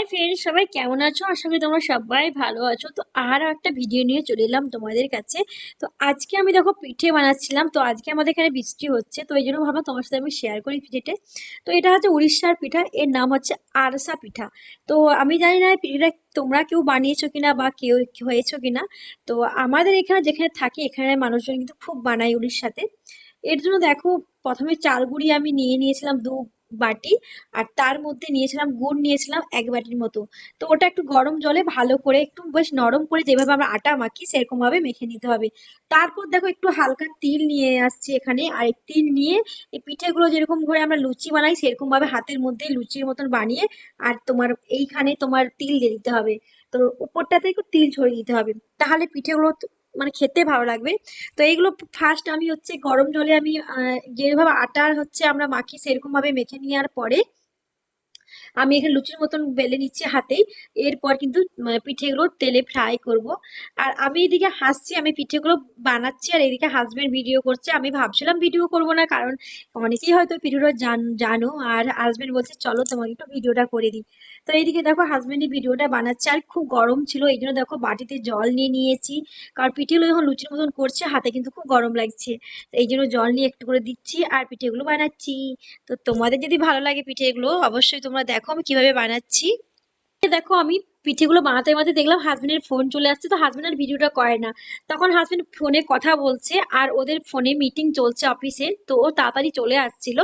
Hi friend সবাই কেমন আছো? করি তোমরা সবাই ভালো আছো। তো আর একটা ভিডিও নিয়ে চলে এলাম তোমাদের কাছে। তো আজকে আমি দেখো পিঠে বানাচ্ছিলাম। তো আজকে আমাদের এখানে বৃষ্টি হচ্ছে। তো এই জন্য ভাবলাম তোমার সাথে আমি শেয়ার করি পিঠেটে। তো এটা হচ্ছে উড়িষ্যার পিঠা। এর নাম হচ্ছে আরসা পিঠা। তো আমি জানি না পিঠেটা তোমরা কেউ বানিয়েছো কিনা বা কেউ হয়েছো কিনা। তো আমাদের এখানে যেখানে থাকি, এখানে মানুষজন কিন্তু খুব বানায় উড়িষ্যাতে। এর জন্য দেখো প্রথমে চাল গুঁড়ি আমি নিয়ে নিয়েছিলাম, দু বাটি আর তার মধ্যে নিয়েছিলাম, গুড় নিয়েছিলাম এক বাটির মতো। তো ওটা একটু গরম জলে ভালো করে একটু বেশ নরম করে যেভাবে আমরা আটা মাখি সেরকম ভাবে মেখে নিতে হবে। তারপর দেখো একটু হালকা তিল নিয়ে আসছি এখানে। আর তিল নিয়ে এই পিঠেগুলো যেরকম করে আমরা লুচি বানাই সেরকম ভাবে হাতের মধ্যে লুচির মতন বানিয়ে আর তোমার এইখানে তোমার তিল দিয়ে দিতে হবে। তো উপরটাতে একটু তিল ছড়িয়ে দিতে হবে। তাহলে পিঠেগুলো মানে খেতে ভালো লাগবে। তো এইগুলো ফার্স্ট আমি হচ্ছে গরম জলে আমি যেভাবে আটার হচ্ছে আমরা মাখি সেরকমভাবে মেখে নেওয়ার পরে আমি এখানে লুচির মতন বেলে নিচ্ছি হাতেই এরপর কিন্তু উম, পিঠেগুলো তেলে ফ্রাই করব। আর আমি এদিকে হাসছি আমি পিঠেগুলো বানাচ্ছি আর এদিকে হাজবেন্ড ভিডিও করছে। আমি ভাবছিলাম ভিডিও করব না কারণ অনেকেই হয়তো ভিডিওটা জান আর হাজবেন্ড বলছে চলো তোমাকে একটু ভিডিওটা করে দিই। তো এইদিকে দেখো হাজবেন্ডই ভিডিওটা বানাচ্ছে আর খুব গরম ছিল এই জন্য দেখো বাটিতে জল নিয়ে নিয়েছি। কারণ পিঠেগুলো যখন লুচির মতন করছে হাতে কিন্তু খুব গরম লাগছে। তো এই জন্য জল নিয়ে একটু করে দিচ্ছি আর পিঠেগুলো বানাচ্ছি। তো তোমাদের যদি ভালো লাগে পিঠেগুলো অবশ্যই তোমরা দেখো। আমি কীভাবে বানাচ্ছি। দেখো আমি পিঠেগুলো বানাতে বানাতে দেখলাম হাজব্যান্ডের ফোন চলে আসছে, তো হাজবেন্ড আর ভিডিওটা করে না। তখন হাজবেন্ড ফোনে কথা বলছে আর ওদের ফোনে মিটিং চলছে অফিসে তো ও তাড়াতাড়ি চলে আসছিল।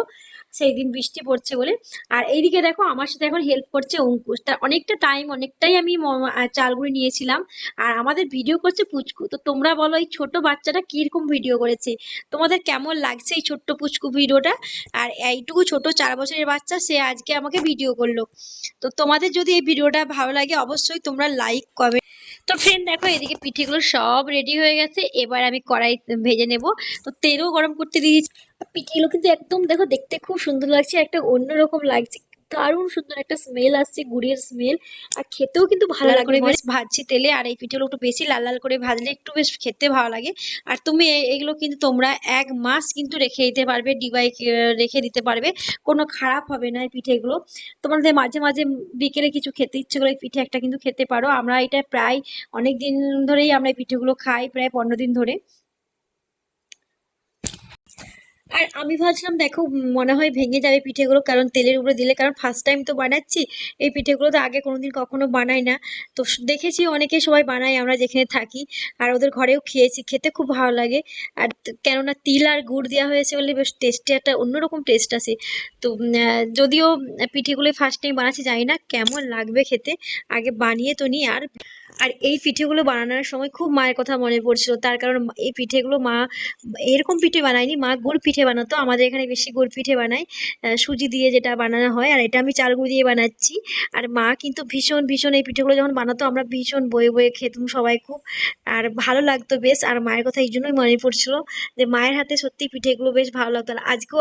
সেই দিন বৃষ্টি পড়ছে বলে। আর এইদিকে দেখো, আমার সাথে এখন হেল্প করছে অঙ্কুশ। তার অনেকটা টাইম অনেকটাই আমি চালগুড়ি নিয়েছিলাম। আর আমাদের ভিডিও করছে পুচকু। তো তোমরা বলো, এই ছোট বাচ্চাটা কীরকম ভিডিও করেছে? তোমাদের কেমন লাগছে এই ছোট্ট পুচকু ভিডিওটা আর এইটুকু ছোট চার বছরের বাচ্চা, সে আজকে আমাকে ভিডিও করল। তো তোমাদের যদি এই ভিডিওটা ভালো লাগে, অবশ্যই তোমরা লাইক কমেন্ট তো ফ্রেন্ড দেখো, এদিকে পিঠেগুলো সব রেডি হয়ে গেছে। এবার আমি কড়াই ভেজে নেব। তো তেলও গরম করতে দিয়েছি। পিঠেগুলো কিন্তু একদম, দেখো, দেখতে খুব সুন্দর লাগছে। একটা অন্যরকম লাগছে। দারুণ সুন্দর একটা স্মেল আসছে গুড়ের স্মেল আর খেতেও কিন্তু ভালো লাগে করে বেশ ভাজছি তেলে আর এই পিঠেগুলো একটু বেশি লাল লাল করে ভাজলে একটু বেশ খেতে ভালো লাগে। আর তুমি এগুলো কিন্তু তোমরা এক মাস কিন্তু রেখে দিতে পারবে ডিবাই রেখে দিতে পারবে। কোনো খারাপ হবে না এই পিঠেগুলো। তোমাদের মাঝে মাঝে বিকেলে কিছু খেতে ইচ্ছে করে পিঠে একটা কিন্তু খেতে পারো। আমরা এটা প্রায় অনেক দিন ধরেই আমরা এই পিঠেগুলো খাই প্রায় পনেরো দিন ধরে। আর আমি ভাবছিলাম, দেখো, মনে হয় ভেঙে যাবে পিঠেগুলো, কারণ তেলের উপরে দিলে, কারণ ফার্স্ট টাইম তো বানাচ্ছি, এই পিঠেগুলো তো আগে কোনোদিন কখনো বানাই না। তো দেখেছি অনেকে সবাই বানায়, আমরা যেখানে থাকি, আর ওদের ঘরেও খেয়েছি, খেতে খুব ভালো লাগে। আর কেননা তিল আর গুড় দেওয়া হয়েছে বলে বেশ টেস্টি একটা অন্যরকম টেস্ট আছে। তো যদিও পিঠেগুলো ফার্স্ট টাইম বানাচ্ছি, জানি না কেমন লাগবে খেতে। আগে বানিয়ে তো নি আর আর এই পিঠেগুলো বানানোর সময় খুব মায়ের কথা মনে পড়ছিল। তার কারণ এই পিঠেগুলো মা এরকম পিঠে বানায়নি, মা গুড় পিঠে বানাতো। আমাদের এখানে বেশি গুড় পিঠে বানায় সুজি দিয়ে যেটা বানানো হয়, আর এটা আমি চাল গুঁড়ি দিয়ে বানাচ্ছি। আর মা কিন্তু ভীষণ ভীষণ এই পিঠেগুলো যখন বানাতো, আমরা ভীষণ বয়ে বয়ে খেতাম সবাই খুব। আর ভালো লাগতো বেশ, আর মায়ের কথা এই জন্যই মনে পড়ছিল যে মায়ের হাতে সত্যি পিঠেগুলো বেশ ভালো লাগতো। আর আজকেও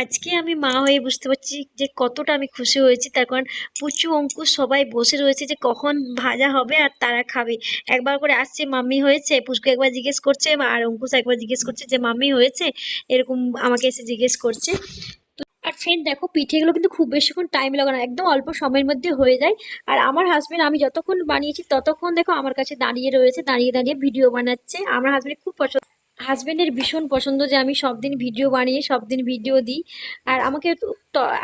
আজকে আমি মা হয়ে বুঝতে পারছি যে কতটা আমি খুশি হয়েছি। তার কারণ পুচু অঙ্কুশ সবাই বসে রয়েছে যে কখন ভাজা হবে আর তারা খাবে। একবার করে আসছে, মাম্মি হয়েছে? পুচকু একবার জিজ্ঞেস করছে, আর অঙ্কুশ একবার জিজ্ঞেস করছে যে, মাম্মি হয়েছে? এরকম আমাকে এসে জিজ্ঞেস করছে। আর ফ্রেন্ড দেখো, পিঠেগুলো কিন্তু খুব বেশিক্ষণ টাইম লাগে না, একদম অল্প সময়ের মধ্যে হয়ে যায়। আর আমার হাজবেন্ড আমি যতক্ষণ বানিয়েছি, ততক্ষণ দেখো আমার কাছে দাঁড়িয়ে রয়েছে, দাঁড়িয়ে দাঁড়িয়ে ভিডিও বানাচ্ছে। আমার হাজব্যান্ড খুব পছন্দ হাজবেন্ডের ভীষণ পছন্দ যে আমি সব দিন ভিডিও বানিয়ে সব দিন ভিডিও দিই। আর আমাকে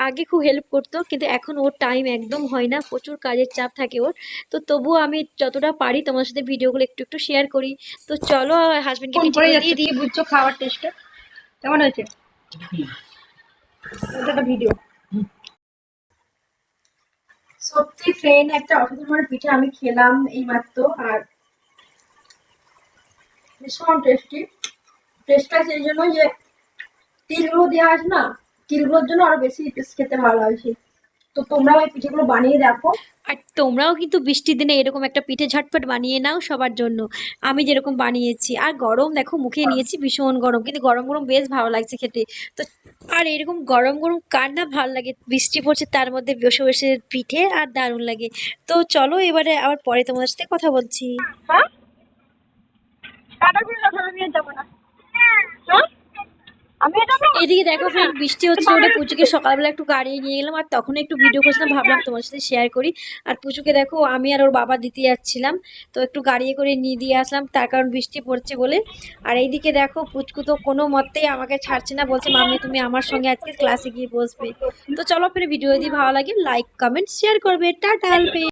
আগে খুব হেল্প করতো কিন্তু এখন ওর টাইম একদম হয় না প্রচুর কাজের চাপ থাকে ওর। তো তবুও আমি যতটা পারি তোমার সাথে ভিডিওগুলো একটু একটু শেয়ার করি। তো চলো হাজবেন্ডকে ফোন করে পিঠেগুলো দিয়ে বুঝছ খাওয়ার টেস্টটা কেমন হয়েছে? এটা ভিডিও সত্যি ফ্রেন্ড একটা অসাধারণ পিঠে আমি খেলাম এই মাত্র। আর ভীষণ টেস্টি টেস্টটা সেই জন্য যে তিলগুলো দেওয়া আছে না তিলগুলোর জন্য আরও বেশি খেতে ভালো লাগছে তো তোমরা ওই পিঠেগুলো বানিয়ে দেখো। আর তোমরাও কিন্তু বৃষ্টির দিনে এরকম একটা পিঠে ঝটপট বানিয়ে নাও সবার জন্য। আমি যেরকম বানিয়েছি আর গরম দেখো মুখে নিয়েছি ভীষণ গরম কিন্তু গরম গরম বেশ ভালো লাগছে খেতে। তো আর এরকম গরম গরম কার না ভালো লাগে? বৃষ্টি পড়ছে তার মধ্যে বসে বসে পিঠে আর দারুণ লাগে। তো চলো এবারে আবার পরে তোমাদের সাথে কথা বলছি। হ্যাঁ কাটাকুটি কথা নিয়ে যাব না হ্যাঁ আমি এটা না এদিকে দেখো ফ্রেন্ড বৃষ্টি হচ্ছিল ওটা পুচুকে সকালবেলা একটু গাড়ি নিয়ে গেলাম আর তখন একটু ভিডিও করছিলাম ভাবলাম তোমার সাথে শেয়ার করি। আর পুচুকে দেখো আমি আর ওর বাবা দিতে যাচ্ছিলাম তো একটু গাড়িয়ে করে নিয়ে দিয়ে আসলাম তার কারণ বৃষ্টি পড়ছে বলে। আর এইদিকে দেখো পুচকু তো কোনো মতেই আমাকে ছাড়ছে না বলছে মাম্মি তুমি আমার সঙ্গে আজকে ক্লাসে গিয়ে বসবে। তো চলো ফের ভিডিও যদি ভালো লাগে লাইক কমেন্ট শেয়ার করবে। টাটা